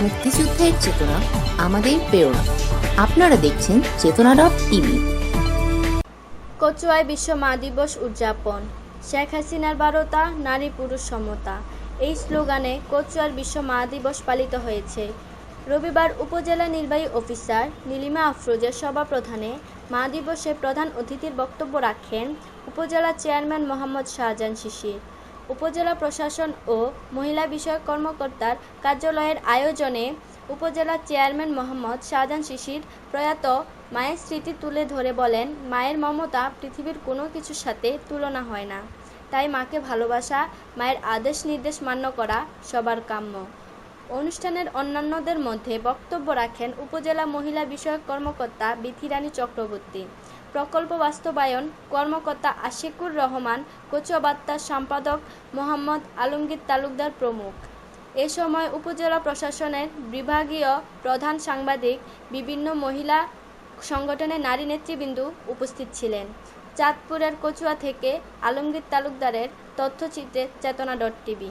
আমাদের চেতনা আমাদের প্রেরণা। আপনারা দেখছেন চেতনা ডট টিভি। কচুয়ায় বিশ্ব মা দিবস উদযাপন। শেখ হাসিনার বারোতা, নারী পুরুষ সমতা। এই স্লোগানে কচুয়ার বিশ্ব মা দিবস পালিত হয়েছে। রবিবার উপজেলা নির্বাহী অফিসার নীলিমা আফরোজের সভাপ্রধানে মা দিবসে প্রধান অতিথির বক্তব্য রাখেন উপজেলা চেয়ারম্যান মোহাম্মদ শাহজাহান শিশির। উপজেলা প্রশাসন ও মহিলা বিষয়ক কর্মকর্তার কার্যালয়ের আয়োজনে উপজেলা চেয়ারম্যান মোহাম্মদ শাহজাহান শিশির প্রয়াত মায়ের স্মৃতি তুলে ধরে বলেন, মায়ের মমতা পৃথিবীর কোনো কিছুর সাথে তুলনা হয় না। তাই মাকে ভালোবাসা, মায়ের আদেশ নির্দেশ মান্য করা সবার কাম্য। অনুষ্ঠানের অন্যান্যদের মধ্যে বক্তব্য রাখেন উপজেলা মহিলা বিষয়ক কর্মকর্তা বিথিরানী চক্রবর্তী। প্রকল্প বাস্তবায়ন কর্মকর্তা আশিকুর রহমান কচুয়া বার্তার সম্পাদক মোহাম্মদ আলমগীর তালুকদার প্রমুখ। এ সময় উপজেলা প্রশাসনের বিভাগীয় প্রধান সাংবাদিক, বিভিন্ন মহিলা সংগঠনের নারী নেতৃবৃন্দ উপস্থিত ছিলেন। চাঁদপুরের কচুয়া থেকে আলমগীর তালুকদারের তথ্যচিত্রে চেতনা ডট টিভি।